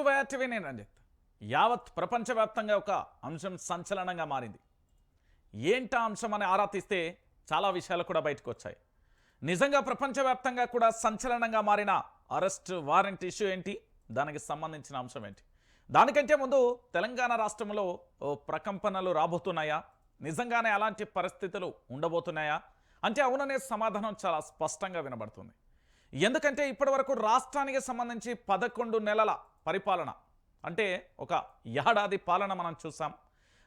To TV నేను రంజిత్ యావత్ ప్రపంచవ్యాప్తంగా ఒక అంశం సంచలనంగా మారింది. ఏంటా అంశం అని ఆరా తీస్తే చాలా విషయాలు కూడా బయటకు వచ్చాయి నిజంగా ప్రపంచవ్యాప్తంగా కూడా సంచలనంగా మారిన అరెస్ట్ వారెంట్ ఇష్యూ ఏంటి? దానికి సంబంధించిన అంశం ఏంటి? దానికంటే ముందు తెలంగాణ రాష్ట్రంలో ఓ ప్రకంపనలు రాబోతున్నాయా? నిజంగానే అలాంటి పరిస్థితులు ఉండబోతున్నాయా? అంటే అవుననే సమాధానం చాలా స్పష్టంగా వినబడుతుంది. ఎందుకంటే ఇప్పటివరకు రాష్ట్రానికి సంబంధించి పదకొండు నెలల పరిపాలన. అంటే ఒక ఏడాది పాలన మనం చూసాం.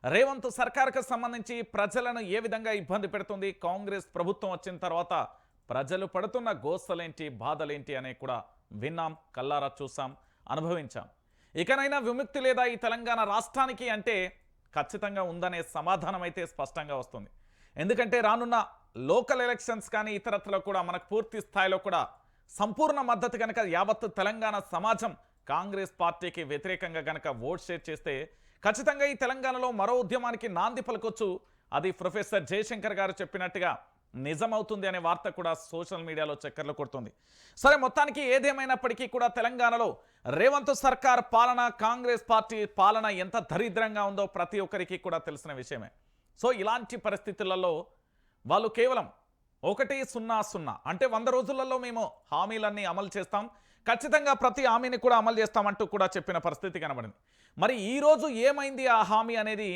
రేవంత్ సర్కార్కు సంబంధించి ప్రజలను ఏ విధంగా ఇబ్బంది పెడుతుంది? కాంగ్రెస్ ప్రభుత్వం వచ్చిన తర్వాత ప్రజలు పడుతున్న గోస్తలేంటి బాధలేంటి అనే కూడా విన్నాం కల్లారా చూసాం అనుభవించాం. ఇకనైనా విముక్తి లేదా ఈ తెలంగాణ రాష్ట్రానికి అంటే ఖచ్చితంగా ఉందనే సమాధానం అయితే స్పష్టంగా వస్తుంది. ఎందుకంటే రానున్న లోకల్ ఎలక్షన్స్ కానీ ఇతరత్రలో కూడా మనకు పూర్తి స్థాయిలో కూడా సంపూర్ణ మద్దతు కనుక యావత్తు తెలంగాణ సమాజం కాంగ్రెస్ పార్టీకి వ్యతిరేకంగా గనక ఓట్ షేర్ చేస్తే ఖచ్చితంగా ఈ తెలంగాణలో మరో ఉద్యమానికి నాంది పలకొచ్చు. అది ప్రొఫెసర్ జయశంకర్ గారు చెప్పినట్టుగా నిజమవుతుంది అనే వార్త కూడా సోషల్ మీడియాలో చక్కర్లు కొడుతుంది. సరే మొత్తానికి ఏదేమైనప్పటికీ కూడా తెలంగాణలో రేవంత్ సర్కార్ పాలన కాంగ్రెస్ పార్టీ పాలన ఎంత దరిద్రంగా ఉందో ప్రతి ఒక్కరికి కూడా తెలిసిన విషయమే. సో ఇలాంటి పరిస్థితులలో వాళ్ళు కేవలం ఒకటి సున్నా సున్నా అంటే వంద రోజులలో మేము హామీలన్నీ అమలు చేస్తాం. ఖచ్చితంగా ప్రతి హామీని కూడా అమలు చేస్తామంటూ కూడా చెప్పిన పరిస్థితి కనబడింది. మరి ఈ రోజు ఏమైంది ఆ హామీ అనేది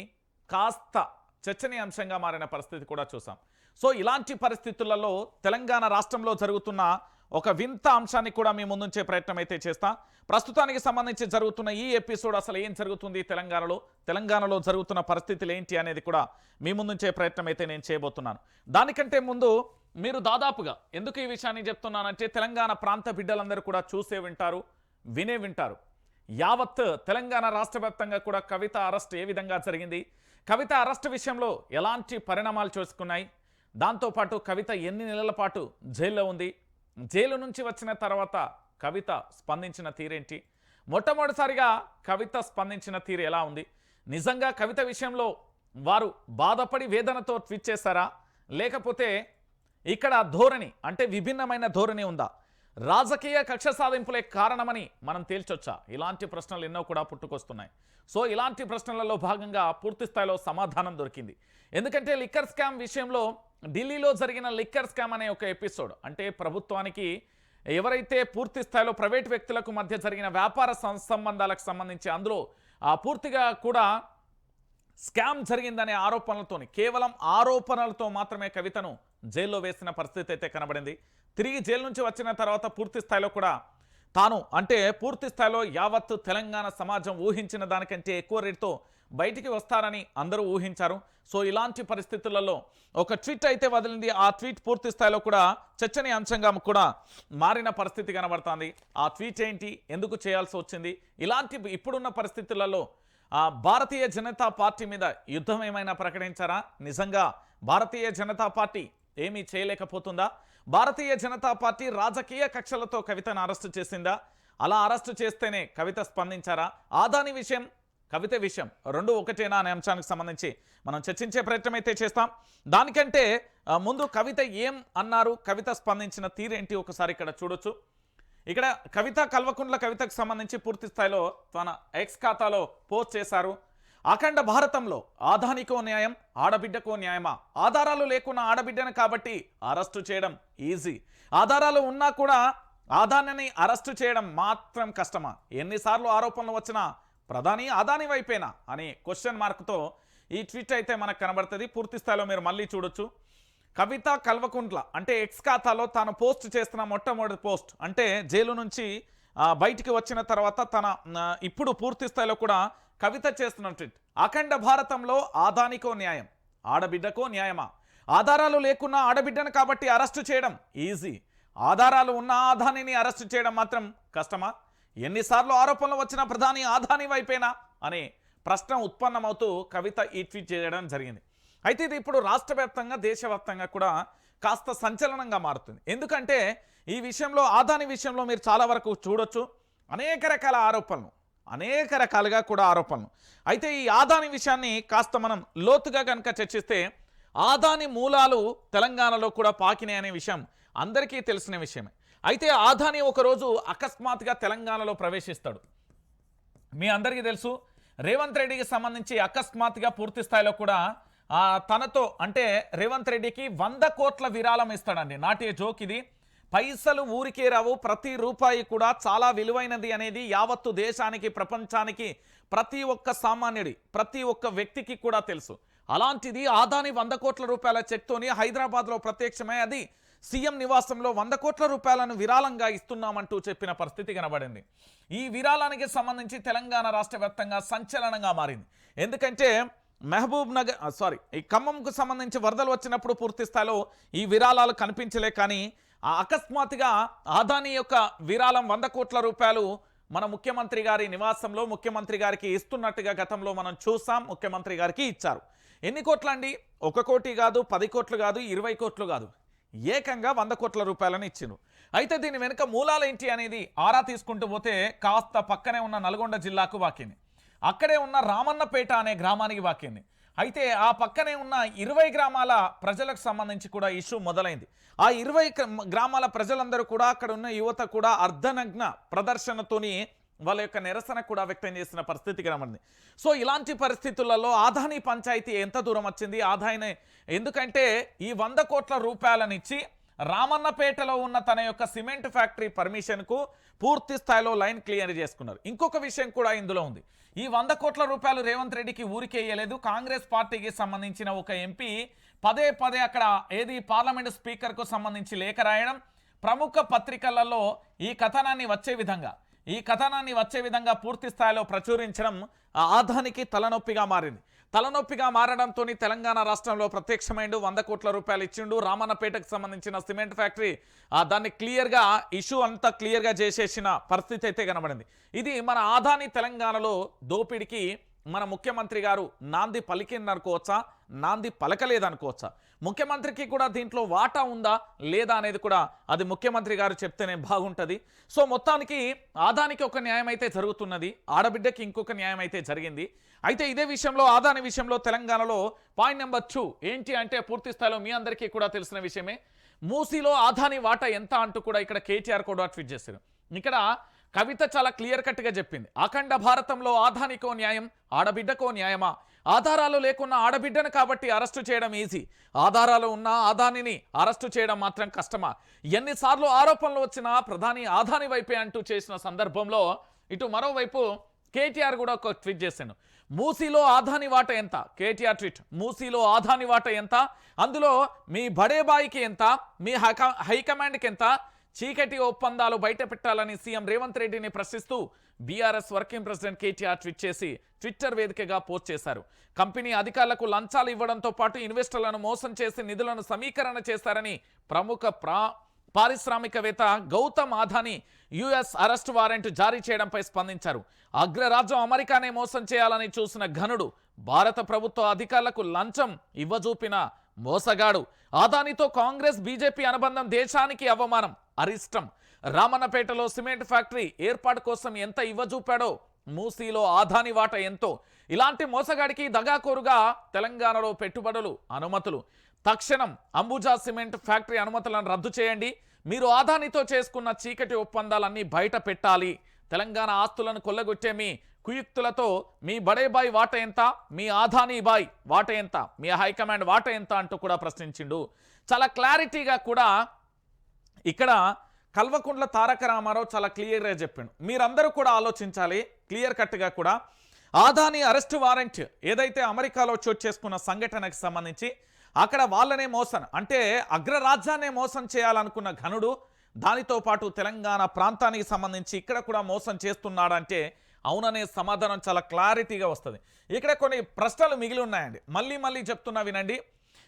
కాస్త చర్చనీయాంశంగా మారిన పరిస్థితి కూడా చూసాం. సో ఇలాంటి పరిస్థితులలో తెలంగాణ రాష్ట్రంలో జరుగుతున్న ఒక వింత అంశాన్ని కూడా మీ ముందుంచే ప్రయత్నం అయితే చేస్తా. ప్రస్తుతానికి సంబంధించి జరుగుతున్న ఈ ఎపిసోడ్ అసలు ఏం జరుగుతుంది? తెలంగాణలో తెలంగాణలో జరుగుతున్న పరిస్థితులు ఏంటి అనేది కూడా మీ ముందుంచే ప్రయత్నం అయితే నేను చేయబోతున్నాను. దానికంటే ముందు మీరు దాదాపుగా ఎందుకు ఈ విషయాన్ని చెప్తున్నానంటే తెలంగాణ ప్రాంత బిడ్డలందరూ కూడా చూసే వింటారు వినే వింటారు. యావత్ తెలంగాణ రాష్ట్ర కూడా కవిత అరెస్ట్ ఏ విధంగా జరిగింది? కవిత అరెస్ట్ విషయంలో ఎలాంటి పరిణామాలు చూసుకున్నాయి? దాంతోపాటు కవిత ఎన్ని నెలల పాటు జైల్లో ఉంది? జైలు నుంచి వచ్చిన తర్వాత కవిత స్పందించిన తీరేంటి? మొట్టమొదటిసారిగా కవిత స్పందించిన తీరు ఎలా ఉంది? నిజంగా కవిత విషయంలో వారు బాధపడి వేదనతో ట్వీట్ చేశారా? లేకపోతే ఇక్కడ ధోరణి అంటే విభిన్నమైన ధోరణి ఉందా? రాజకీయ కక్ష సాధింపులే కారణమని మనం తేల్చొచ్చా? ఇలాంటి ప్రశ్నలు ఎన్నో కూడా పుట్టుకొస్తున్నాయి. సో ఇలాంటి ప్రశ్నలలో భాగంగా పూర్తి స్థాయిలో సమాధానం దొరికింది. ఎందుకంటే లిక్కర్ స్కామ్ విషయంలో ఢిల్లీలో జరిగిన లిక్కర్ స్కామ్ అనే ఒక ఎపిసోడ్. అంటే ప్రభుత్వానికి ఎవరైతే పూర్తి స్థాయిలో ప్రైవేట్ వ్యక్తులకు మధ్య జరిగిన వ్యాపార సం- సంబంధాలకు సంబంధించి అందులో ఆ పూర్తిగా కూడా స్కామ్ జరిగిందనే ఆరోపణలతోని కేవలం ఆరోపణలతో మాత్రమే కవితను జైల్లో వేసిన పరిస్థితి అయితే కనబడింది. తిరిగి జైలు నుంచి వచ్చిన తర్వాత పూర్తి స్థాయిలో కూడా తాను అంటే పూర్తి స్థాయిలో యావత్తు తెలంగాణ సమాజం ఊహించిన దానికంటే ఎక్కువ రేటుతో బయటికి వస్తారని అందరూ ఊహించారు. సో ఇలాంటి పరిస్థితులలో ఒక ట్వీట్ అయితే వదిలింది. ఆ ట్వీట్ పూర్తి స్థాయిలో కూడా చర్చనీయాంశంగా కూడా మారిన పరిస్థితి కనబడుతుంది. ఆ ట్వీట్ ఏంటి? ఎందుకు చేయాల్సి వచ్చింది? ఇలాంటి ఇప్పుడున్న పరిస్థితులలో ఆ భారతీయ జనతా పార్టీ మీద యుద్ధం ఏమైనా ప్రకటించారా? నిజంగా భారతీయ జనతా పార్టీ ఏమీ చేయలేకపోతుందా? భారతీయ జనతా పార్టీ రాజకీయ కక్షలతో కవితను అరెస్టు చేసిందా? అలా అరెస్టు చేస్తేనే కవిత స్పందించారా? ఆదాని విషయం కవిత విషయం రెండు ఒకటేనా అనే అంశానికి సంబంధించి మనం చర్చించే ప్రయత్నం అయితే చేస్తాం. దానికంటే ముందు కవిత ఏం అన్నారు కవిత స్పందించిన తీరేంటి ఒకసారి ఇక్కడ చూడొచ్చు. ఇక్కడ కవిత కల్వకుండ్ల కవితకు సంబంధించి పూర్తి స్థాయిలో తన ఎక్స్ ఖాతాలో పోస్ట్ చేశారు. అఖండ భారతంలో ఆదానికో న్యాయం ఆడబిడ్డకో న్యాయమా? ఆధారాలు లేకున్న ఆడబిడ్డను కాబట్టి అరెస్టు చేయడం ఈజీ. ఆధారాలు ఉన్నా కూడా ఆదానిని అరెస్టు చేయడం మాత్రం కష్టమా? ఎన్నిసార్లు ఆరోపణలు వచ్చినా ప్రధాని ఆదాని వైపేనా అనే క్వశ్చన్ మార్క్తో ఈ ట్వీట్ అయితే మనకు కనబడుతుంది. పూర్తి స్థాయిలో మీరు మళ్ళీ చూడొచ్చు. కవిత కల్వకుంట్ల అంటే ఎక్స్ ఖాతాలో తాను పోస్ట్ చేస్తున్న మొట్టమొదటి పోస్ట్ అంటే జైలు నుంచి బయటికి వచ్చిన తర్వాత తన ఇప్పుడు పూర్తి స్థాయిలో కూడా కవిత చేస్తున్న ట్వీట్ అఖండ భారతంలో ఆదానికో న్యాయం. ఆడబిడ్డకో న్యాయమా? ఆధారాలు లేకున్నా ఆడబిడ్డను కాబట్టి అరెస్టు చేయడం ఈజీ ఆధారాలు ఉన్న ఆదానిని అరెస్టు చేయడం మాత్రం కష్టమా? ఎన్నిసార్లు ఆరోపణలు వచ్చిన ప్రధాని ఆదాని వైపేనా అనే ప్రశ్న ఉత్పన్నమవుతూ కవిత ఈ ట్వీట్ చేయడం జరిగింది. అయితే ఇది ఇప్పుడు రాష్ట్ర వ్యాప్తంగా దేశవ్యాప్తంగా కూడా కాస్త సంచలనంగా మారుతుంది. ఎందుకంటే ఈ విషయంలో ఆదాని విషయంలో మీరు చాలా వరకు చూడొచ్చు. అనేక రకాల ఆరోపణలు అనేక రకాలుగా కూడా ఆరోపణలు. అయితే ఈ ఆదాని విషయాన్ని కాస్త మనం లోతుగా కనుక చర్చిస్తే ఆదాని మూలాలు తెలంగాణలో కూడా పాకినాయి అనే విషయం అందరికీ తెలిసిన విషయమే. అయితే ఆదాని ఒకరోజు అకస్మాత్తుగా తెలంగాణలో ప్రవేశిస్తాడు. మీ అందరికీ తెలుసు రేవంత్ రెడ్డికి సంబంధించి అకస్మాత్తుగా పూర్తి స్థాయిలో కూడా తనతో అంటే రేవంత్ రెడ్డికి వంద కోట్ల విరాళం ఇస్తాడండి. నాటి జోక్ ఇది. పైసలు ఊరికే రావు ప్రతి రూపాయి కూడా చాలా విలువైనది అనేది యావత్తు దేశానికి ప్రపంచానికి ప్రతి ఒక్క సామాన్యుడి ప్రతి ఒక్క వ్యక్తికి కూడా తెలుసు. అలాంటిది ఆదాని వంద కోట్ల రూపాయల చెక్తోని హైదరాబాద్లో ప్రత్యక్షమై అది సీఎం నివాసంలో వంద కోట్ల రూపాయలను విరాళంగా ఇస్తున్నామంటూ చెప్పిన పరిస్థితి కనబడింది. ఈ విరాళానికి సంబంధించి తెలంగాణ రాష్ట్ర వ్యాప్తంగా సంచలనంగా మారింది. ఎందుకంటే మహబూబ్ నగర్ సారీ ఈ ఖమ్మంకు సంబంధించి వరదలు వచ్చినప్పుడు పూర్తి స్థాయిలో ఈ విరాళాలు కనిపించలే కానీ ఆ అకస్మాత్తుగా ఆదాని యొక్క విరాళం వంద కోట్ల రూపాయలు మన ముఖ్యమంత్రి గారి నివాసంలో ముఖ్యమంత్రి గారికి ఇస్తున్నట్టుగా గతంలో మనం చూసాం ముఖ్యమంత్రి గారికి ఇచ్చారు. ఎన్ని కోట్లండి? ఒక కోటి కాదు పది కోట్లు కాదు ఇరవై కోట్లు కాదు. ఏకంగా వంద కోట్ల రూపాయలను ఇచ్చిండ్రు అయితే దీని వెనుక మూలాలు ఏంటి అనేది ఆరా తీసుకుంటూ పోతే కాస్త పక్కనే ఉన్న నల్గొండ జిల్లాకు వాకింది. అక్కడే ఉన్న రామన్నపేట అనే గ్రామానికి వాకింది. అయితే ఆ పక్కనే ఉన్న ఇరవై గ్రామాల ప్రజలకు సంబంధించి కూడా ఇష్యూ మొదలైంది. ఆ ఇరవై గ్రామాల ప్రజలందరూ కూడా అక్కడ ఉన్న యువత కూడా అర్ధనగ్న ప్రదర్శనతోని వాళ్ళ యొక్క నిరసన కూడా వ్యక్తం చేసిన పరిస్థితి కనబడింది సో ఇలాంటి పరిస్థితులలో ఆదాని పంచాయతీ ఎంత దూరం వచ్చింది? ఆదాయనే ఎందుకంటే ఈ వంద కోట్ల రూపాయలనిచ్చి రామన్నపేటలో ఉన్న తన యొక్క సిమెంట్ ఫ్యాక్టరీ పర్మిషన్కు పూర్తి స్థాయిలో లైన్ క్లియర్ చేసుకున్నారు. ఇంకొక విషయం కూడా ఇందులో ఉంది. ఈ వంద కోట్ల రూపాయలు రేవంత్ రెడ్డికి ఊరికేయలేదు కాంగ్రెస్ పార్టీకి సంబంధించిన ఒక ఎంపీ పదే పదే అక్కడ ఏది పార్లమెంటు స్పీకర్కు సంబంధించి లేఖ రాయడం ప్రముఖ పత్రికలలో ఈ కథనాన్ని వచ్చే విధంగా ఈ కథనాన్ని వచ్చే విధంగా పూర్తి స్థాయిలో ప్రచురించడం ఆ ఆదానికి తలనొప్పిగా మారింది. తలనొప్పిగా మారడంతో తెలంగాణ రాష్ట్రంలో ప్రత్యక్షమైండు వంద కోట్ల రూపాయలు ఇచ్చిండు. రామన్నపేటకు సంబంధించిన సిమెంట్ ఫ్యాక్టరీ దాన్ని క్లియర్గా ఇష్యూ అంతా క్లియర్గా చేసేసిన పరిస్థితి అయితే కనబడింది. ఇది మన ఆదాని తెలంగాణలో దోపిడికి మన ముఖ్యమంత్రి గారు నాంది పలికిందనుకోవచ్చా? నాంది పలకలేదనుకోవచ్చా? ముఖ్యమంత్రికి కూడా దీంట్లో వాటా ఉందా లేదా అనేది కూడా అది ముఖ్యమంత్రి గారు చెప్తేనే బాగుంటుంది. సో మొత్తానికి ఆదానికి ఒక న్యాయం అయితే జరుగుతున్నది. ఆడబిడ్డకి ఇంకొక న్యాయం అయితే జరిగింది. అయితే ఇదే విషయంలో ఆదాని విషయంలో తెలంగాణలో పాయింట్ నెంబర్ టూ ఏంటి అంటే పూర్తి స్థాయిలో మీ అందరికీ కూడా తెలిసిన విషయమే. మూసీలో ఆదాని వాటా ఎంత అంటూ కూడా ఇక్కడ కేటీఆర్ కూడా ట్వీట్ చేశారు. ఇక్కడ కవిత చాలా క్లియర్ కట్గా చెప్పింది. అఖండ భారతంలో ఆధానికో న్యాయం ఆడబిడ్డకో న్యాయమా? ఆధారాలు లేకున్న ఆడబిడ్డను కాబట్టి అరెస్టు చేయడం ఈజీ. ఆధారాలు ఉన్న ఆదానిని అరెస్టు చేయడం మాత్రం కష్టమా? ఎన్నిసార్లు ఆరోపణలు వచ్చినా ప్రధాని ఆదాని వైపే అంటూ చేసిన సందర్భంలో ఇటు మరోవైపు కేటీఆర్ కూడా ఒక ట్వీట్ చేశాను మూసీలో ఆధాని వాట ఎంత? KTR tweet. మూసీలో ఆధాని వాట ఎంత? అందులో మీ బడేబాయికి ఎంత? మీ హైకమాండ్కి ఎంత? చీకటి ఒప్పందాలు బయట పెట్టాలని సీఎం రేవంత్ రెడ్డిని ప్రశ్నిస్తూ BRS working president KTR tweet చేసి ట్విట్టర్ వేదికగా పోస్ట్ చేశారు. కంపెనీ అధికారులకు లంచాలు ఇవ్వడంతో పాటు ఇన్వెస్టర్లను మోసం చేసి నిధులను సమీకరణ చేశారని ప్రముఖ ప్రా పారిశ్రామికవేత్త Gautam Adani US arrest warrant జారీ చేయడంపై స్పందించారు. అగ్రరాజ్యం అమెరికానే మోసం చేయాలని చూసిన ఘనుడు భారత ప్రభుత్వ అధికారులకు లంచం ఇవ్వజూపిన మోసగాడు. ఆదానితో కాంగ్రెస్ బీజేపీ అనుబంధం దేశానికి అవమానం. అరిష్టం. రామన్నపేటలో సిమెంట్ ఫ్యాక్టరీ ఏర్పాటు కోసం ఎంత ఇవ్వజూపాడో మూసీలో ఆదాని వాట ఎంతో. ఇలాంటి మోసగాడికి దగాకోరుగా తెలంగాణలో పెట్టుబడులు అనుమతులు. తక్షణం అంబుజా సిమెంట్ ఫ్యాక్టరీ అనుమతులను రద్దు చేయండి. మీరు ఆదానితో చేసుకున్న చీకటి ఒప్పందాలన్నీ బయట పెట్టాలి. తెలంగాణ ఆస్తులను కొల్లగొట్టే మీ కుయుక్తులతో మీ బడేబాయ్ వాట ఎంత మీ ఆదాని బాయ్ వాట ఎంత మీ హైకమాండ్ వాట ఎంత అంటూ కూడా ప్రశ్నించిండు. చాలా క్లారిటీగా కూడా ఇక్కడ కల్వకుంట్ల తారక రామారావు చాలా క్లియర్గా చెప్పిండు. మీరందరూ కూడా ఆలోచించాలి క్లియర్ కట్గా కూడా. ఆదాని అరెస్ట్ వారెంట్ ఏదైతే అమెరికాలో చోటు చేసుకున్న సంఘటనకు సంబంధించి అక్కడ వాళ్ళనే మోసం అంటే అగ్రరాజ్యాన్నే మోసం చేయాలనుకున్న ఘనుడు దానితో పాటు తెలంగాణ ప్రాంతానికి సంబంధించి ఇక్కడ కూడా మోసం చేస్తున్నాడంటే అవుననే సమాధానం చాలా క్లారిటీగా వస్తుంది. ఇక్కడ కొన్ని ప్రశ్నలు మిగిలి ఉన్నాయండి. మళ్ళీ మళ్ళీ చెప్తున్నా వినండి.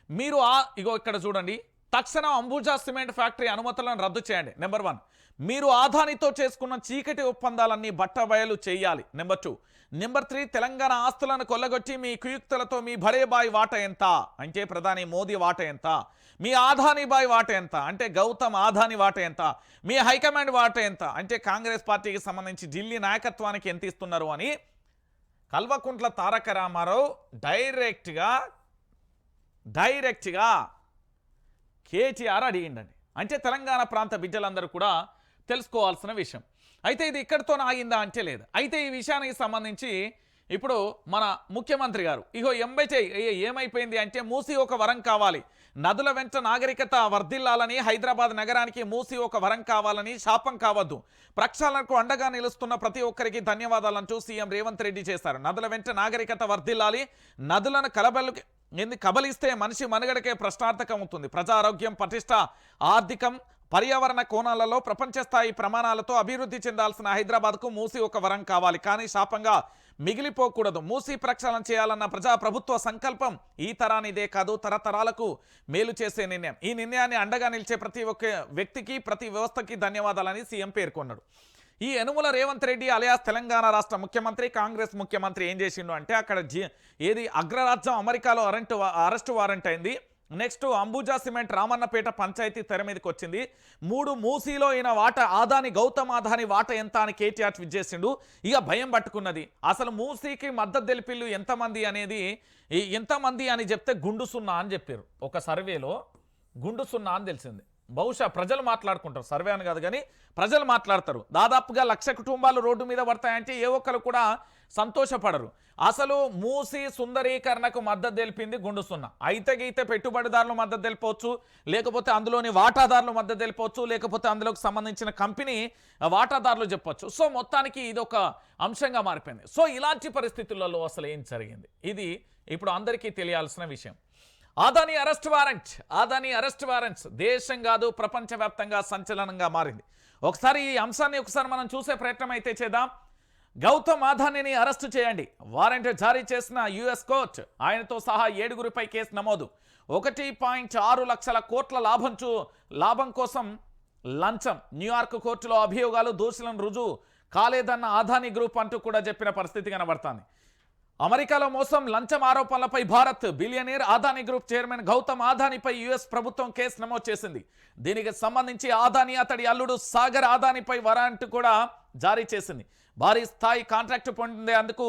మీరు ఆ ఇగో ఇక్కడ చూడండి. తక్షణం అంబుజా సిమెంట్ ఫ్యాక్టరీ అనుమతులను రద్దు చేయండి. నెంబర్ వన్ మీరు ఆధానితో చేసుకున్న చీకటి ఒప్పందాలన్నీ బట్టబయలు చేయాలి. Number two number three Telangana ఆస్తులను కొల్లగొట్టి మీ కుయుక్తులతో మీ భడేబాయి వాట ఎంత? అంటే ప్రధాని మోదీ వాట ఎంత? మీ ఆధాని బాయ్ వాట ఎంత? అంటే గౌతమ్ ఆధాని వాట ఎంత? మీ హైకమాండ్ వాట ఎంత? అంటే కాంగ్రెస్ పార్టీకి సంబంధించి ఢిల్లీ నాయకత్వానికి ఎంత ఇస్తున్నారు అని కల్వకుంట్ల తారక రామారావు డైరెక్ట్గా డైరెక్ట్గా కేటీఆర్ అడిగిండండి. అంటే తెలంగాణ ప్రాంత బిడ్డలందరూ కూడా తెలుసుకోవాల్సిన విషయం. అయితే ఇది ఇక్కడితో ఆగిందా అంటే లేదు. అయితే ఈ విషయానికి సంబంధించి ఇప్పుడు మన ముఖ్యమంత్రి గారు ఇగో ఎంబైచే ఏమైపోయింది అంటే మూసి ఒక వరం కావాలి. నదుల వెంట నాగరికత వర్ధిల్లాలని హైదరాబాద్ నగరానికి మూసి ఒక వరం కావాలని శాపం కావద్దు. ప్రక్షాళనకు అండగా నిలుస్తున్న ప్రతి ఒక్కరికి ధన్యవాదాలంటూ సీఎం రేవంత్ రెడ్డి చేశారు. నదుల వెంట నాగరికత వర్ధిల్లాలి. నదులను కలబెల్లు ఎందు కబలిస్తే మనిషి మనుగడకే ప్రశ్నార్థకం అవుతుంది ప్రజారోగ్యం పటిష్ట ఆర్థికం పర్యావరణ కోణాలలో ప్రపంచ స్థాయి ప్రమాణాలతో అభివృద్ధి చెందాల్సిన హైదరాబాద్కు మూసి ఒక వరం కావాలి. కానీ శాపంగా మిగిలిపోకూడదు. మూసి ప్రక్షాళన చేయాలన్న ప్రజా ప్రభుత్వ సంకల్పం ఈ తరానిదే కాదు. తరతరాలకు మేలు చేసే నిర్ణయం. ఈ నిర్ణయాన్ని అండగా నిలిచే ప్రతి ఒక్క వ్యక్తికి ప్రతి వ్యవస్థకి ధన్యవాదాలని సీఎం పేర్కొన్నాడు. ఈ యనుమల రేవంత్ రెడ్డి అలియాస్ తెలంగాణ రాష్ట్ర ముఖ్యమంత్రి కాంగ్రెస్ ముఖ్యమంత్రి ఏం చేసిండు అంటే అక్కడ ఏది అగ్రరాజ్యం అమెరికాలో అరెంట్ అరెస్ట్ వారెంట్ అయింది. నెక్స్ట్ అంబుజా సిమెంట్ రామన్నపేట పంచాయతీ తెర మీదకి వచ్చింది. మూడు మూసీలో ఈయన వాట ఆదాని గౌతమ్ ఆదాని వాట ఎంత అని కేటీఆర్ ట్విట్ చేసిండు. ఇక భయం పట్టుకున్నది. అసలు మూసీకి మద్దతు తెలిపిల్లు ఎంతమంది అనేది ఎంతమంది అని చెప్తే గుండు సున్నా అని చెప్పారు ఒక సర్వేలో గుండు సున్నా అని తెలిసింది. బహుశా ప్రజలు మాట్లాడుకుంటారు. సర్వే అని కాదు కానీ ప్రజలు మాట్లాడతారు. దాదాపుగా లక్ష కుటుంబాలు రోడ్డు మీద పడతాయంటే ఏ ఒక్కరు కూడా సంతోషపడరు. అసలు మూసి సుందరీకరణకు మద్దతు తెలిపింది గుండుసున్న. అయితే గీతే పెట్టుబడిదారులు మద్దతు తెలిపవచ్చు లేకపోతే అందులోని వాటాదారులు మద్దతు తెలిపవచ్చు లేకపోతే అందులోకి సంబంధించిన కంపెనీ వాటాదారులు చెప్పొచ్చు. సో మొత్తానికి ఇది ఒక అంశంగా మారిపోయింది. సో ఇలాంటి పరిస్థితులలో అసలు ఏం జరిగింది? ఇది ఇప్పుడు అందరికీ తెలియాల్సిన విషయం. Adani arrest warrant Adani arrest warrants దేశం కాదు ప్రపంచవ్యాప్తంగా సంచలనంగా మారింది. ఒకసారి ఈ అంశాన్ని ఒకసారి మనం చూసే ప్రయత్నం అయితే చేద్దాం. గౌతమ్ ఆదానిని అరెస్టు చేయండి. వారెంట్ జారీ చేసిన యుఎస్ కోర్ట్ ఆయనతో సహా ఏడుగురిపై కేసు నమోదు. ఒకటి పాయింట్ ఆరు లక్షల కోట్ల లాభం చూ లాభం కోసం లంచం. న్యూయార్క్ కోర్టులో అభియోగాలు దోషులను రుజువు కాలేదన్న ఆదాని గ్రూప్ అంటూ కూడా చెప్పిన పరిస్థితి కనబడుతుంది. అమెరికాలో మోసం లంచం ఆరోపణలపై Bharat billionaire Adani group chairman Gautam ఆదానిపై US ప్రభుత్వం కేసు నమోదు చేసింది. దీనికి సంబంధించి ఆదాని అతడి అల్లుడు సాగర్ ఆదానిపై వరాంట్ కూడా జారీ చేసింది. భారీ స్థాయి కాంట్రాక్ట్ పొందేందుకు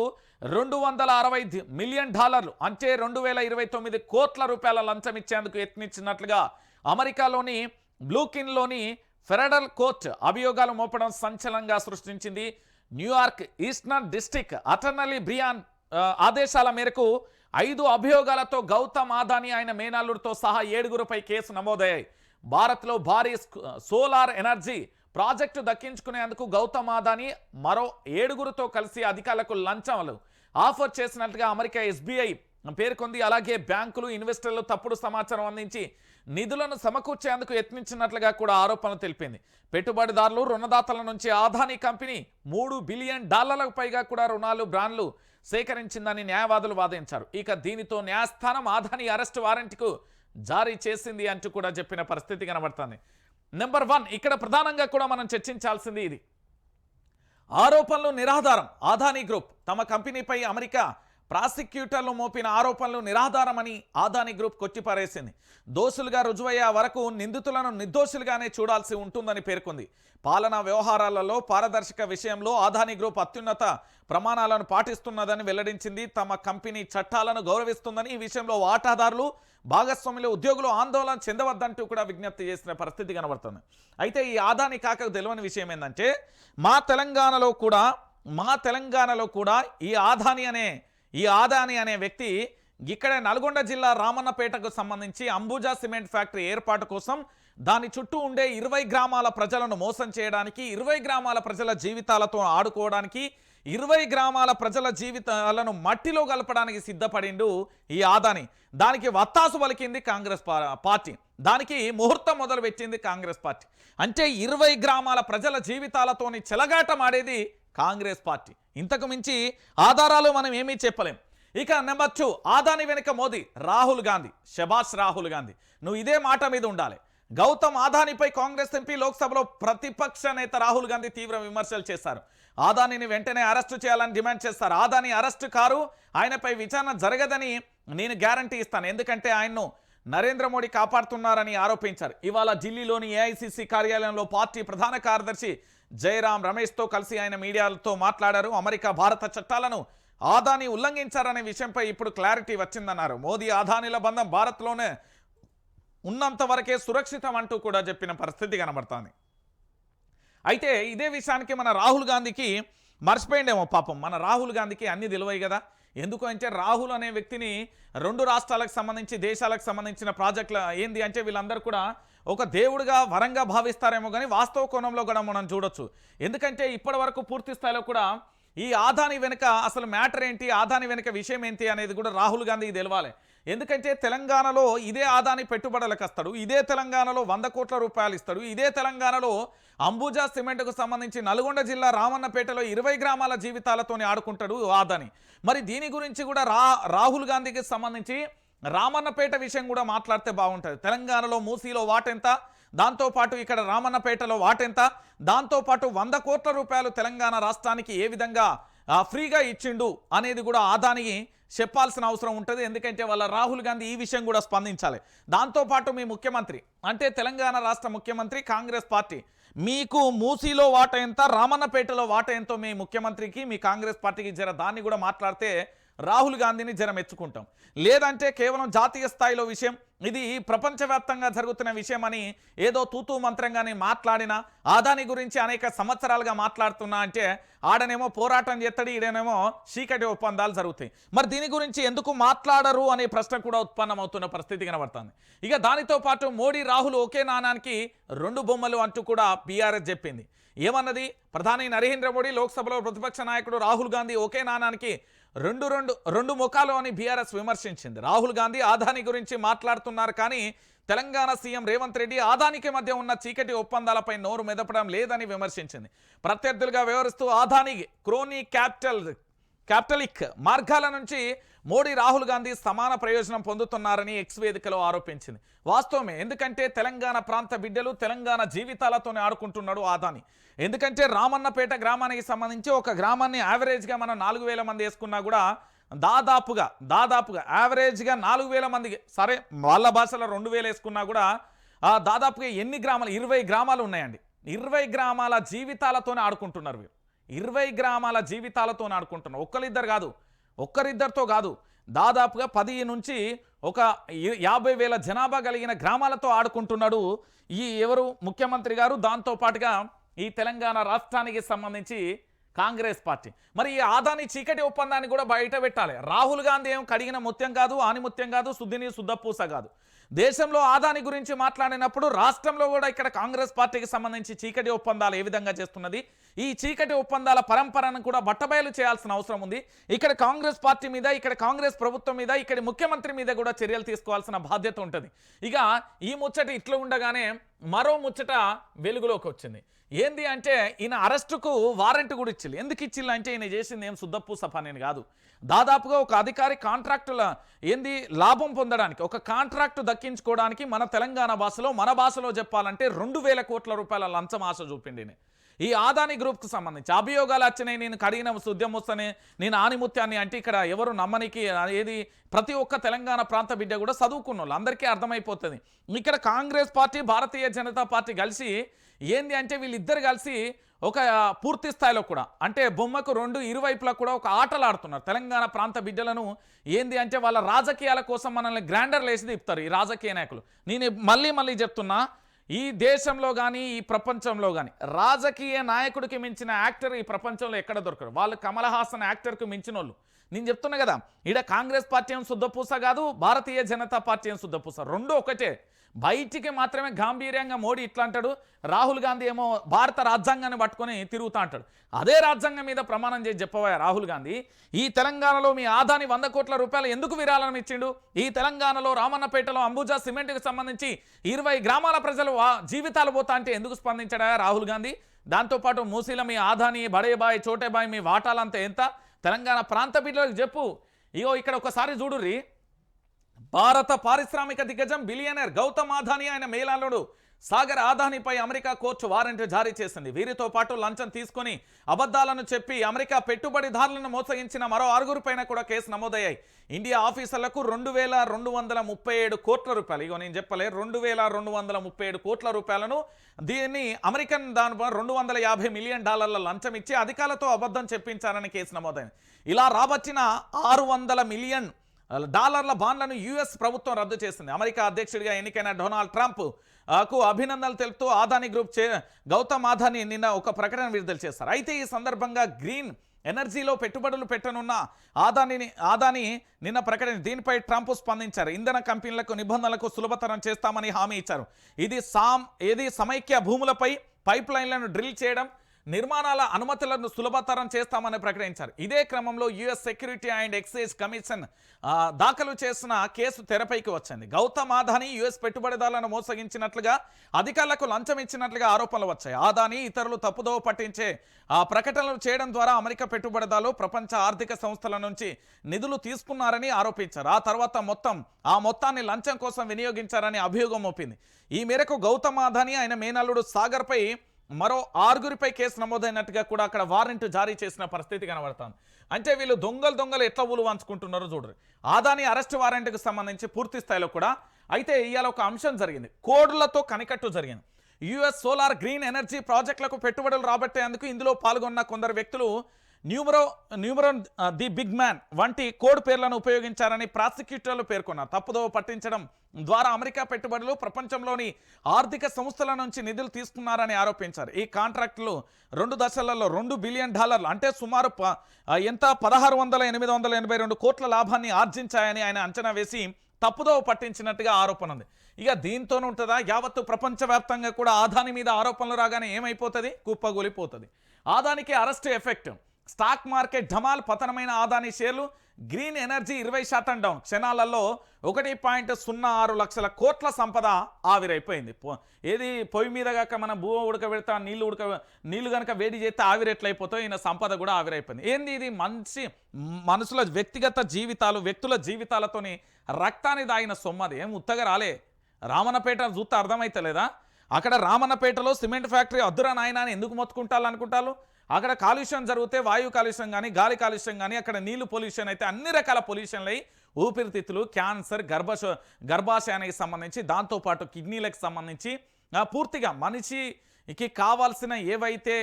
రెండు వందల అరవై మిలియన్ డాలర్లు అంటే రెండు వేల ఇరవై తొమ్మిది కోట్ల రూపాయల లంచం ఇచ్చేందుకు యత్నించినట్లుగా అమెరికాలోని బ్లూకిన్లోని ఫెడరల్ కోర్ట్ అభియోగాలు మోపడం సంచలనంగా సృష్టించింది. New York eastern district attorney Brian ఆదేశాల మేరకు ఐదు అభియోగాలతో గౌతమ్ ఆదాని ఆయన మేనల్లుడితో సహా ఏడుగురుపై కేసు నమోదయ్యాయి. భారత్లో భారీ సోలార్ ఎనర్జీ ప్రాజెక్టు దక్కించుకునేందుకు గౌతమ్ ఆదాని మరో ఏడుగురుతో కలిసి అధికారులకు లంచంలు ఆఫర్ చేసినట్లుగా అమెరికా ఎస్బీఐ పేర్కొంది. అలాగే బ్యాంకులు ఇన్వెస్టర్లు తప్పుడు సమాచారం అందించి నిధులను సమకూర్చేందుకు యత్నించినట్లుగా కూడా ఆరోపణలు తెలిపింది. పెట్టుబడిదారులు రుణదాతల నుంచి ఆదాని కంపెనీ మూడు బిలియన్ డాలర్లకు పైగా కూడా రుణాలు బ్రాండ్లు సేకరించిందని న్యాయవాదులు వాదించారు. ఇక దీనితో న్యాయస్థానం ఆధాని అరెస్ట్ వారెంట్కు జారీ చేసింది అంటూ కూడా చెప్పిన పరిస్థితి కనబడుతుంది. నెంబర్ వన్ ఇక్కడ ప్రధానంగా కూడా మనం చర్చించాల్సింది ఇది. ఆరోపణలు నిరాధారం. ఆధాని గ్రూప్ తమ కంపెనీపై అమెరికా ప్రాసిక్యూటర్లు మోపిన ఆరోపణలు నిరాధారమని ఆదాని గ్రూప్ కొట్టిపారేసింది. దోషులుగా రుజువయ్యే వరకు నిందితులను నిర్దోషులుగానే చూడాల్సి ఉంటుందని పేర్కొంది. పాలనా వ్యవహారాలలో పారదర్శక విషయంలో ఆదాని గ్రూప్ అత్యున్నత ప్రమాణాలను పాటిస్తున్నదని వెల్లడించింది. తమ కంపెనీ చట్టాలను గౌరవిస్తుందని ఈ విషయంలో వాటాదారులు భాగస్వాములు ఉద్యోగులు ఆందోళన చెందవద్దంటూ కూడా విజ్ఞప్తి చేసిన పరిస్థితి కనబడుతుంది. అయితే ఈ ఆదాని కాక తెలియని విషయం ఏంటంటే మా తెలంగాణలో కూడా మా తెలంగాణలో కూడా ఈ ఆదాని అనే ఈ ఆదాని అనే వ్యక్తి ఇక్కడే నల్గొండ జిల్లా రామన్నపేటకు సంబంధించి అంబుజా సిమెంట్ ఫ్యాక్టరీ ఏర్పాటు కోసం దాని చుట్టూ ఉండే ఇరవై గ్రామాల ప్రజలను మోసం చేయడానికి ఇరవై గ్రామాల ప్రజల జీవితాలతో ఆడుకోవడానికి ఇరవై గ్రామాల ప్రజల జీవితాలను మట్టిలో కలపడానికి సిద్ధపడిండు ఈ ఆదాని. దానికి వత్తాసు పలికింది కాంగ్రెస్ పార్టీ. దానికి ముహూర్తం మొదలుపెట్టింది కాంగ్రెస్ పార్టీ. అంటే ఇరవై గ్రామాల ప్రజల జీవితాలతోని చెలగాటం ఆడేది కాంగ్రెస్ పార్టీ. ఇంతకు మించి ఆధారాలు మనం ఏమీ చెప్పలేం. ఇక నెంబర్ టూ ఆదాని వెనుక మోదీ రాహుల్ గాంధీ శబాష్ రాహుల్ గాంధీ. నువ్వు ఇదే మాట మీద ఉండాలి. గౌతమ్ ఆదానిపై కాంగ్రెస్ ఎంపీ లోక్సభలో ప్రతిపక్ష నేత రాహుల్ గాంధీ తీవ్ర విమర్శలు చేశారు. ఆదానిని వెంటనే అరెస్టు చేయాలని డిమాండ్ చేస్తారు. ఆదాని అరెస్టు కారు ఆయనపై విచారణ జరగదని నేను గ్యారంటీ ఇస్తాను. ఎందుకంటే ఆయన్ను నరేంద్ర మోడీ కాపాడుతున్నారని ఆరోపించారు. ఇవాళ ఢిల్లీలోని ఏఐసిసి కార్యాలయంలో పార్టీ ప్రధాన కార్యదర్శి జయరాం రమేష్తో కలిసి ఆయన మీడియాతో మాట్లాడారు. అమెరికా భారత చట్టాలను ఆదాని ఉల్లంఘించారనే విషయంపై ఇప్పుడు క్లారిటీ వచ్చిందన్నారు. మోదీ ఆదానిల బంధం భారత్లోనే ఉన్నంత వరకే సురక్షితం అంటూ కూడా చెప్పిన పరిస్థితి కనబడుతోంది. అయితే ఇదే విషయానికి మన రాహుల్ గాంధీకి మర్చిపోయిండేమో పాపం. మన రాహుల్ గాంధీకి అన్ని తెలివయి కదా. ఎందుకు అంటే రాహుల్ అనే వ్యక్తిని రెండు రాష్ట్రాలకు సంబంధించి దేశాలకు సంబంధించిన ప్రాజెక్టుల ఏంది అంటే వీళ్ళందరూ కూడా ఒక దేవుడిగా వరంగా భావిస్తారేమో కానీ వాస్తవ కోణంలో కూడా మనం చూడొచ్చు. ఎందుకంటే ఇప్పటి వరకు పూర్తి స్థాయిలో కూడా ఈ ఆదాని వెనుక అసలు మ్యాటర్ ఏంటి ఆదాని వెనుక విషయం ఏంటి అనేది కూడా రాహుల్ గాంధీ తెలవాలి. ఎందుకంటే తెలంగాణలో ఇదే ఆదాని పెట్టుబడులకు వస్తాడు ఇదే తెలంగాణలో వంద కోట్ల రూపాయలు ఇస్తాడు ఇదే తెలంగాణలో అంబుజా సిమెంట్కు సంబంధించి నల్గొండ జిల్లా రామన్నపేటలో ఇరవై గ్రామాల జీవితాలతోనే ఆడుకుంటాడు ఆదాని. మరి దీని గురించి కూడా రాహుల్ గాంధీకి సంబంధించి రామన్నపేట విషయం కూడా మాట్లాడితే బాగుంటుంది. తెలంగాణలో మూసీలో వాటెంత? దాంతోపాటు ఇక్కడ రామన్నపేటలో వాటెంత? దాంతోపాటు వంద కోట్ల రూపాయలు తెలంగాణ రాష్ట్రానికి ఏ విధంగా ఫ్రీగా ఇచ్చిండు అనేది కూడా ఆదానికి చెప్పాల్సిన అవసరం ఉంటుంది. ఎందుకంటే వాళ్ళ రాహుల్ గాంధీ ఈ విషయం కూడా స్పందించాలి. దాంతోపాటు మీ ముఖ్యమంత్రి అంటే తెలంగాణ రాష్ట్ర ముఖ్యమంత్రి కాంగ్రెస్ పార్టీ మీకు మూసీలో వాట ఎంత రామన్నపేటలో వాట ఎంతో మీ ముఖ్యమంత్రికి మీ కాంగ్రెస్ పార్టీకి జర దాన్ని కూడా మాట్లాడితే రాహుల్ గాంధీని జనం మెచ్చుకుంటాం లేదంటే కేవలం జాతీయ స్థాయిలో విషయం ఇది ప్రపంచవ్యాప్తంగా జరుగుతున్న విషయం అని ఏదో తూతూ మంత్రంగానే మాట్లాడినా ఆదాని గురించి అనేక సంవత్సరాలుగా మాట్లాడుతున్నా అంటే ఆడనేమో పోరాటం చేస్తాడు ఈడనేమో చీకటి ఒప్పందాలు జరుగుతాయి. మరి దీని గురించి ఎందుకు మాట్లాడరు అనే ప్రశ్న కూడా ఉత్పన్నమవుతున్న పరిస్థితి కనబడుతుంది. ఇక దానితో పాటు మోడీ రాహుల్ ఒకే నాణానికి రెండు బొమ్మలు అంటూ కూడా బీఆర్ఎస్ చెప్పింది. ఏమన్నది? ప్రధాని నరేంద్ర మోడీ లోక్సభలో ప్రతిపక్ష నాయకుడు రాహుల్ గాంధీ ఒకే నాణానికి రెండు రెండు రెండు ముఖాలు అని బీఆర్ఎస్ విమర్శించింది. రాహుల్ గాంధీ ఆదాని గురించి మాట్లాడుతున్నారు కానీ తెలంగాణ సీఎం రేవంత్ రెడ్డి ఆదానికి మధ్య ఉన్న చీకటి ఒప్పందాలపై నోరు మెదపడం లేదని విమర్శించింది. ప్రత్యర్థులుగా వ్యవహరిస్తూ ఆదాని క్రోనీ క్యాపిటల్ క్యాపిటలిక్ మార్గాల నుంచి మోడీ రాహుల్ గాంధీ సమాన ప్రయోజనం పొందుతున్నారని ఎక్స్ వేదికలో ఆరోపించింది. వాస్తవమే ఎందుకంటే తెలంగాణ ప్రాంత బిడ్డలు తెలంగాణ జీవితాలతోనే ఆడుకుంటున్నాడు ఆదాని. ఎందుకంటే రామన్నపేట గ్రామానికి సంబంధించి ఒక గ్రామాన్ని యావరేజ్గా మనం నాలుగు వేల మంది వేసుకున్నా కూడా దాదాపుగా దాదాపుగా యావరేజ్గా నాలుగు వేల మందికి సరే వాళ్ళ భాషలో రెండు వేలు వేసుకున్నా కూడా దాదాపుగా ఎన్ని గ్రామాలు ఇరవై గ్రామాలు ఉన్నాయండి. ఇరవై గ్రామాల జీవితాలతోనే ఆడుకుంటున్నారు వీరు ఇరవై గ్రామాల జీవితాలతోనే ఆడుకుంటున్నారు. ఒక్కరిద్దరు కాదు ఒక్కరిద్దరితో కాదు. దాదాపుగా పది నుంచి ఒక యాభై వేల జనాభా కలిగిన గ్రామాలతో ఆడుకుంటున్నాడు ఈ ఎవరు ముఖ్యమంత్రి గారు. దాంతో పాటుగా ఈ తెలంగాణ రాష్ట్రానికి సంబంధించి కాంగ్రెస్ పార్టీ. మరి ఈ ఆదాని చీకటి ఒప్పందాన్ని కూడా బయట పెట్టాలి. రాహుల్ గాంధీ ఏం కడిగిన ముత్యం కాదు ఆనిముత్యం కాదు శుద్ధిని శుద్ధపూస కాదు. దేశంలో ఆదాని గురించి మాట్లాడినప్పుడు రాష్ట్రంలో కూడా ఇక్కడ కాంగ్రెస్ పార్టీకి సంబంధించి చీకటి ఒప్పందాలు ఏ విధంగా చేస్తున్నది? ఈ చీకటి ఒప్పందాల పరంపరను కూడా బట్టబయలు చేయాల్సిన అవసరం ఉంది. ఇక్కడ కాంగ్రెస్ పార్టీ మీద ఇక్కడ కాంగ్రెస్ ప్రభుత్వం మీద ఇక్కడ ముఖ్యమంత్రి మీద కూడా చర్యలు తీసుకోవాల్సిన బాధ్యత ఉంటుంది. ఇక ఈ ముచ్చట ఇట్లా ఉండగానే మరో ముచ్చట వెలుగులోకి వచ్చింది. ఏంది అంటే ఈయన అరెస్టుకు వారెంట్ కూడా ఇచ్చిల్లు ఎందుకు ఇచ్చిల్లు అంటే ఈయన చేసింది ఏం శుద్ధపూస నేను కాదు. దాదాపుగా ఒక అధికారి కాంట్రాక్టుల ఏంది లాభం పొందడానికి ఒక కాంట్రాక్టు దక్కించుకోవడానికి మన తెలంగాణ భాషలో మన భాషలో చెప్పాలంటే రెండు వేల కోట్ల రూపాయల లంచం ఆశ చూపిండి ఈ ఆదాని గ్రూప్కి సంబంధించి అభియోగాలు వచ్చినాయి నేను కడిగిన సుద్యమొస్తని నేను ఆనిముత్యాన్ని అంటే ఇక్కడ ఎవరు నమ్మనికి ఏది ప్రతి ఒక్క తెలంగాణ ప్రాంత బిడ్డ కూడా చదువుకున్న వాళ్ళు అందరికీ అర్థమైపోతుంది. ఇక్కడ కాంగ్రెస్ పార్టీ భారతీయ జనతా పార్టీ కలిసి ఏంది అంటే వీళ్ళిద్దరు కలిసి ఒక పూర్తి స్థాయిలో కూడా అంటే బొమ్మకు రెండు ఇరువైపులా కూడా ఒక ఆటలు ఆడుతున్నారు తెలంగాణ ప్రాంత బిడ్డలను ఏంది అంటే వాళ్ళ రాజకీయాల కోసం మనల్ని గ్రాండర్లు వేసి తిప్పుతారు ఈ రాజకీయ నాయకులు. నేను మళ్ళీ మళ్ళీ చెప్తున్నా ఈ దేశంలో కానీ ఈ ప్రపంచంలో కానీ రాజకీయ నాయకుడికి మించిన యాక్టర్ ఈ ప్రపంచంలో ఎక్కడ దొరకరు. వాళ్ళు కమల్ హాసన్ యాక్టర్కు మించిన వాళ్ళు నేను చెప్తున్నా కదా ఈడ కాంగ్రెస్ పార్టీ ఏం శుద్ధపూస కాదు భారతీయ జనతా పార్టీ ఏం శుద్ధపూస రెండు ఒకటే. బయటికి మాత్రమే గాంభీర్యంగా మోడీ ఇట్లా అంటాడు రాహుల్ గాంధీ ఏమో భారత రాజ్యాంగాన్ని పట్టుకొని తిరుగుతా అంటాడు. అదే రాజ్యాంగం మీద ప్రమాణం చేసి చెప్పవా రాహుల్ గాంధీ ఈ తెలంగాణలో మీ ఆదాని వంద కోట్ల రూపాయలు ఎందుకు విరాళం ఇచ్చిండు? ఈ తెలంగాణలో రామన్నపేటలో అంబుజా సిమెంట్కి సంబంధించి ఇరవై గ్రామాల ప్రజలు జీవితాలు పోతా అంటే ఎందుకు స్పందించాడా రాహుల్ గాంధీ? దాంతోపాటు మూసీల మీ ఆదాని బడేబాయ్ చోటేబాయ్ మీ వాటాలంతా ఎంత? తెలంగాణ ప్రాంత బిడ్డలకు చెప్పు. ఇగో ఇక్కడ ఒకసారి చూడుర్రీ. భారత పారిశ్రామిక దిగ్గజం బిలియనర్ గౌతమ్ ఆధాని ఆయన మేలాలుడు సాగర్ ఆదానిపై అమెరికా కోర్టు వారెంట్ జారీ చేసింది. వీరితో పాటు లంచం తీసుకొని అబద్ధాలను చెప్పి అమెరికా పెట్టుబడిదారులను మోసగించిన మరో ఆరుగురిపైన కూడా కేసు నమోదయ్యాయి. ఇండియా ఆఫీసర్లకు రెండు వేల రెండు వందల ముప్పై ఏడు కోట్ల రూపాయలు. ఇగో నేను చెప్పలే రెండు వేల రెండు వందల ముప్పై ఏడు కోట్ల రూపాయలను దీన్ని అమెరికన్ దాని రెండు వందల యాభై మిలియన్ డాలర్ల లంచం ఇచ్చి అధికారులతో అబద్ధం చెప్పించారని కేసు నమోదైంది. ఇలా రాబట్టిన ఆరు వందల మిలియన్ డాలర్ల బాండ్లను యుఎస్ ప్రభుత్వం రద్దు చేసింది. అమెరికా అధ్యక్షుడిగా ఎన్నికైన డొనాల్డ్ ట్రంప్కు అభినందనలు తెలుపుతూ ఆదాని గ్రూప్ చే గౌతమ్ ఆదాని నిన్న ఒక ప్రకటన విడుదల చేశారు. అయితే ఈ సందర్భంగా గ్రీన్ ఎనర్జీలో పెట్టుబడులు పెట్టనున్న ఆదానిని ఆదాని నిన్న ప్రకటన దీనిపై ట్రంప్ స్పందించారు. ఇంధన కంపెనీలకు నిబంధనలకు సులభతరం చేస్తామని హామీ ఇచ్చారు. ఇది సామ్ ఏది సమైక్య భూములపై పైప్ లైన్లను డ్రిల్ చేయడం నిర్మాణాల అనుమతులను సులభతరం చేస్తామని ప్రకటించారు. ఇదే క్రమంలో US security and exchange commission దాఖలు చేసిన కేసు తెరపైకి వచ్చింది. గౌతమ్ ఆదాని యుఎస్ పెట్టుబడిదారులను మోసగించినట్లుగా అధికారులకు లంచం ఇచ్చినట్లుగా ఆరోపణలు వచ్చాయి. ఆదాని ఇతరులు తప్పుదోవ పట్టించే ఆ ప్రకటనలు చేయడం ద్వారా అమెరికా పెట్టుబడిదారులు ప్రపంచ ఆర్థిక సంస్థల నుంచి నిధులు తీసుకున్నారని ఆరోపించారు. ఆ తర్వాత మొత్తం ఆ మొత్తాన్ని లంచం కోసం వినియోగించారని అభియోగం మోపింది. ఈ మేరకు గౌతమ్ ఆదాని ఆయన మేనల్లుడు సాగర్పై మరో ఆరుగురిపై కేసు నమోదైనట్టుగా కూడా అక్కడ వారెంట్ జారీ చేసిన పరిస్థితి కనబడుతుంది. అంటే వీళ్ళు దొంగలు దొంగలు ఎట్లా ఊలు వంచుకుంటున్నారో చూడరు. ఆదాని అరెస్ట్ వారెంట్కి సంబంధించి పూర్తి స్థాయిలో కూడా అయితే ఇవాళ ఒక అంశం జరిగింది. కోడ్లతో కనికట్టు జరిగింది. యుఎస్ సోలార్ గ్రీన్ ఎనర్జీ ప్రాజెక్టులకు పెట్టుబడులు రాబట్టేందుకు ఇందులో పాల్గొన్న కొందరు వ్యక్తులు numero numero the big man వంటి కోడ్ పేర్లను ఉపయోగించారని ప్రాసిక్యూటర్లు పేర్కొన్నారు. తప్పుదోవ పట్టించడం ద్వారా అమెరికా పెట్టుబడులు ప్రపంచంలోని ఆర్థిక సంస్థల నుంచి నిధులు తీసుకున్నారని ఆరోపించారు. ఈ కాంట్రాక్టులు రెండు దశలలో రెండు బిలియన్ డాలర్లు అంటే సుమారు ప- ఎంత? పదహారు వందల ఎనిమిది వందల ఎనభై రెండు కోట్ల లాభాన్ని ఆర్జించాయని ఆయన అంచనా వేసి తప్పుదోవ పట్టించినట్టుగా ఆరోపణ ఉంది. ఇక దీంతో ఉంటుందా? యావత్తు ప్రపంచవ్యాప్తంగా కూడా ఆదాని మీద ఆరోపణలు రాగానే ఏమైపోతుంది? కుప్పగొలిపోతుంది. ఆదానికి అరెస్ట్ ఎఫెక్ట్. స్టాక్ మార్కెట్ ధమాల్ పతనమైన ఆదాని షేర్లు గ్రీన్ ఎనర్జీ ఇరవై శాతం డౌన్. క్షణాలలో ఒకటి పాయింట్ సున్నా ఆరు లక్షల కోట్ల సంపద ఆవిరైపోయింది. పో- ఏది పొయ్యి మీద కాక మనం భూ ఉడకబెడతా నీళ్ళు ఉడక నీళ్ళు కనుక వేడి చేస్తే ఆవిరెట్లయిపోతాయి ఈయన సంపద కూడా ఆవిరైపోయింది. ఏంది ఇది? మంచి మనుషుల వ్యక్తిగత జీవితాలు వ్యక్తుల జీవితాలతోని రక్తాన్ని దాగిన సొమ్మది ఏం ఉత్తగా రాలే. రామన్నపేట చూస్తే అర్థమైతలేదా? అక్కడ రామన్నపేటలో సిమెంట్ ఫ్యాక్టరీ అద్దురా నాయన అని ఎందుకు మొత్తుకుంటారు అనుకుంటారు అక్కడ కాలుష్యం జరిగితే వాయు కాలుష్యం కానీ గాలి కాలుష్యం కానీ అక్కడ నీళ్ళు పొల్యూషన్ అయితే అన్ని రకాల పొల్యూషన్లు అయి ఊపిరితిత్తులు క్యాన్సర్ గర్భశ గర్భాశయానికి సంబంధించి దాంతోపాటు కిడ్నీలకు సంబంధించి ఆ, పూర్తిగా మనిషికి కావాల్సిన ఏవైతే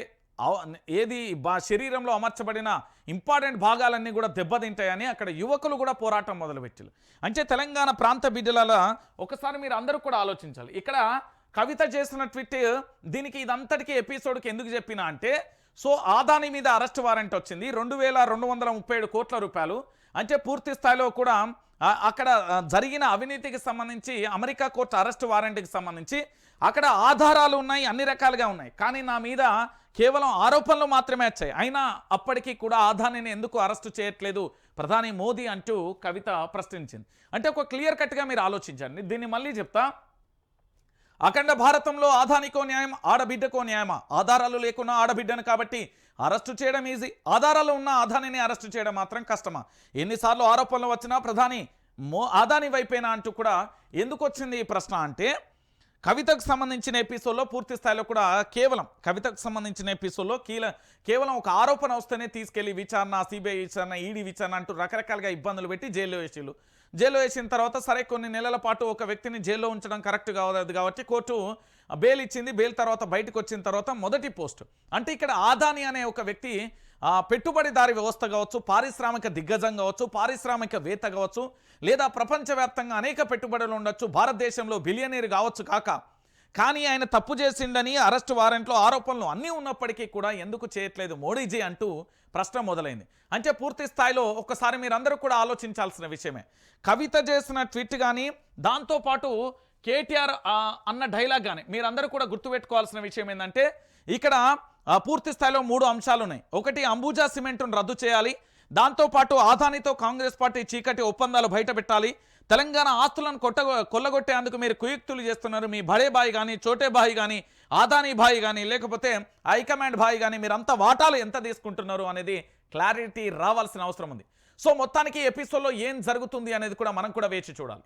ఏది బా శరీరంలో అమర్చబడిన ఇంపార్టెంట్ భాగాలన్నీ కూడా దెబ్బతింటాయని అక్కడ యువకులు కూడా పోరాటం మొదలుపెట్టారు. అంటే తెలంగాణ ప్రాంత బిడ్డల ఒకసారి మీరు అందరూ కూడా ఆలోచించాలి. ఇక్కడ కవిత చేసిన ట్విట్ దీనికి ఇదంతటికీ ఎపిసోడ్కి ఎందుకు చెప్పినా అంటే సో ఆదాని మీద అరెస్ట్ వారెంట్ వచ్చింది. రెండు వేల రెండు వందల ముప్పై ఏడు కోట్ల రూపాయలు. అంటే పూర్తి స్థాయిలో కూడా అక్కడ జరిగిన అవినీతికి సంబంధించి అమెరికా కోర్టు అరెస్ట్ వారెంట్కి సంబంధించి అక్కడ ఆధారాలు ఉన్నాయి అన్ని రకాలుగా ఉన్నాయి. కానీ నా మీద కేవలం ఆరోపణలు మాత్రమే వచ్చాయి. అయినా అప్పటికీ కూడా ఆదానిని ఎందుకు అరెస్టు చేయట్లేదు? ప్రధాని మోదీ అంటూ కవిత ప్రశ్నించింది. అంటే ఒక క్లియర్ కట్గా మీరు ఆలోచించండి. దీన్ని మళ్ళీ చెప్తా. అఖండ భారతంలో ఆధానికో న్యాయం ఆడబిడ్డకో న్యాయమా? ఆధారాలు లేకున్నా ఆడబిడ్డను కాబట్టి అరెస్టు చేయడం ఈజీ. ఆధారాలు ఉన్న ఆధానిని అరెస్టు చేయడం మాత్రం కష్టమా? ఎన్నిసార్లు ఆరోపణలు వచ్చినా ప్రధాని మో ఆదాని వైపేనా అంటూ కూడా ఎందుకు వచ్చింది ఈ ప్రశ్న అంటే కవితకు సంబంధించిన ఎపిసోడ్లో పూర్తి స్థాయిలో కూడా కేవలం కవితకు సంబంధించిన ఎపిసోడ్లో కీల కేవలం ఒక ఆరోపణ వస్తేనే తీసుకెళ్ళి విచారణ సిబిఐ విచారణ ఈడీ విచారణ అంటూ రకరకాలుగా ఇబ్బందులు పెట్టి జైల్లో వేసిళ్ళు. జైల్లో వేసిన తర్వాత సరే కొన్ని నెలల పాటు ఒక వ్యక్తిని జైల్లో ఉంచడం కరెక్ట్ కావదు కాబట్టి కోర్టు బెయిల్ ఇచ్చింది. బెయిల్ తర్వాత బయటకు వచ్చిన తర్వాత మొదటి పోస్ట్. అంటే ఇక్కడ ఆదాని అనే ఒక వ్యక్తి ఆ, పెట్టుబడిదారి వ్యవస్థ కావచ్చు పారిశ్రామిక దిగ్గజం కావచ్చు పారిశ్రామికవేత్త కావచ్చు లేదా ప్రపంచవ్యాప్తంగా అనేక పెట్టుబడులు ఉండొచ్చు భారతదేశంలో బిలియనీర్ కావచ్చు కాక కానీ ఆయన తప్పు చేసిండని అరెస్ట్ వారెంట్లో ఆరోపణలు అన్నీ ఉన్నప్పటికీ కూడా ఎందుకు చేయట్లేదు మోడీజీ అంటూ ప్రశ్న మొదలైంది. అంటే పూర్తి స్థాయిలో ఒకసారి మీరందరూ కూడా ఆలోచించాల్సిన విషయమే. కవిత చేసిన ట్వీట్ కానీ దాంతోపాటు కేటీఆర్ అన్న డైలాగ్ కానీ మీరందరూ కూడా గుర్తుపెట్టుకోవాల్సిన విషయం ఏంటంటే ఇక్కడ పూర్తి స్థాయిలో మూడు అంశాలు ఉన్నాయి. ఒకటి అంబుజా సిమెంట్ను రద్దు చేయాలి దాంతోపాటు ఆదానితో కాంగ్రెస్ పార్టీ చీకటి ఒప్పందాలు బయటపెట్టాలి తెలంగాణ ఆస్తులను కొట్ట కొల్లగొట్టేందుకు మీరు కుయుక్తులు చేస్తున్నారు. మీ బడే బాయ్ కానీ చోటే బాయ్ కానీ ఆదాని బాయ్ కానీ లేకపోతే హైకమాండ్ బాయ్ కానీ మీరంతా వాటాలు ఎంత తీసుకుంటున్నారు అనేది క్లారిటీ రావాల్సిన అవసరం ఉంది. సో మొత్తానికి ఎపిసోడ్లో ఏం జరుగుతుంది అనేది కూడా మనం కూడా వేచి చూడాలి.